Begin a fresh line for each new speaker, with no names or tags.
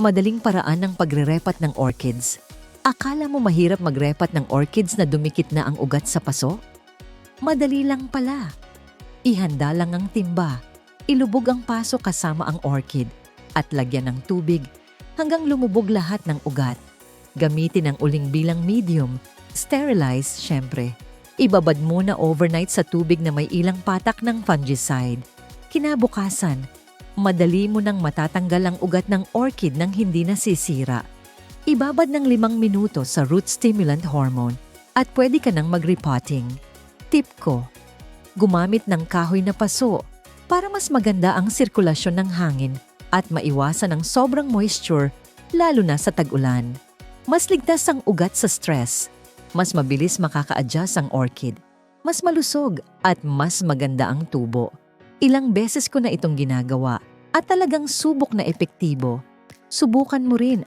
Madaling paraan ng pagre-repat ng orchids. Akala mo mahirap magrepat ng orchids na dumikit na ang ugat sa paso? Madali lang pala. Ihanda lang ang timba. Ilubog ang paso kasama ang orchid at lagyan ng tubig hanggang lumubog lahat ng ugat. Gamitin ang uling bilang medium. Sterilize, syempre. Ibabad muna overnight sa tubig na may ilang patak ng fungicide. Kinabukasan, madali mo nang matatanggal ang ugat ng orchid nang hindi nasisira. Ibabad ng limang minuto sa root stimulant hormone at pwede ka nang mag-repotting. Tip ko, gumamit ng kahoy na paso para mas maganda ang sirkulasyon ng hangin at maiwasan ang sobrang moisture lalo na sa tag-ulan. Mas ligtas ang ugat sa stress, mas mabilis makaka-adjust ang orchid, mas malusog at mas maganda ang tubo. Ilang beses ko na itong ginagawa at talagang subok na epektibo. Subukan mo rin